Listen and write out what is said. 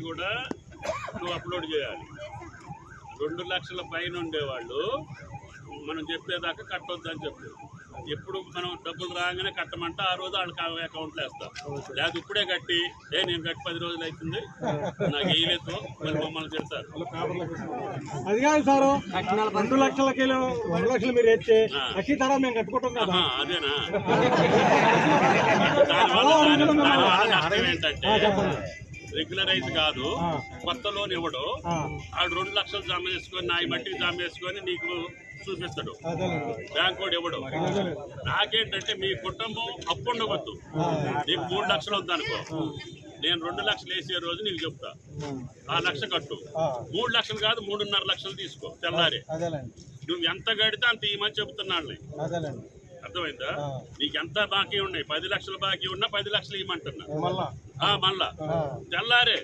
కూడా నువ్వు అప్లోడ్ చేయాలి. రెండు లక్షల పైన ఉండేవాళ్ళు. మనం చెప్పేదాకా కట్టొద్దని చెప్పు. ఎప్పుడు మనం డబ్బులు రాగానే కట్టమంటే ఆ రోజు వాళ్ళకి అకౌంట్లో వేస్తాం. లేదా ఇప్పుడే కట్టి ఏ నేను కట్టి పది రోజులు అవుతుంది. నాకు వేయలేదు. మరి మమ్మల్ని తిడతారు. అది కాదు సారు రెండు లక్షలకి రెండు లక్షలు మీరు అచ్చి తర్వాత మేము కట్టుకుంటాం కదా. అదేనా? దానివల్ల దాని- దానివల్ల నష్టం ఏంటంటే రెగ్యులరైజ్ కాదు. కొత్త లోన్ ఇవ్వడు. ఆ, ఆడు రెండు లక్షలు జమ చేసుకొని నా ఈ మట్టికి జమ చేసుకొని నీకు చూపిస్తాడు. బ్యాంక్ కూడా ఇవ్వడు. నాకేంటంటే మీ కుటుంబం అప్పు ఉండవద్దు. నీకు మూడు లక్షలు వద్దనుకో. నేను రెండు లక్షలు వేసే రోజు నీకు చెప్తా. ఆ. లక్ష కట్టు. మూడు లక్షలు కాదు మూడున్నర లక్షలు తీసుకో తెల్లారి. నువ్వు ఎంత కడితే అంత ఇవ్వమని చెప్తున్నాను అదేలేండి. అర్థమైందా. నీకు ఎంత బాకీ ఉన్నాయి? పది లక్షలు బాకీ ఉన్నా పది లక్షలు ఇవ్వమంటున్నా. మళ్ళా. తెల్లారే.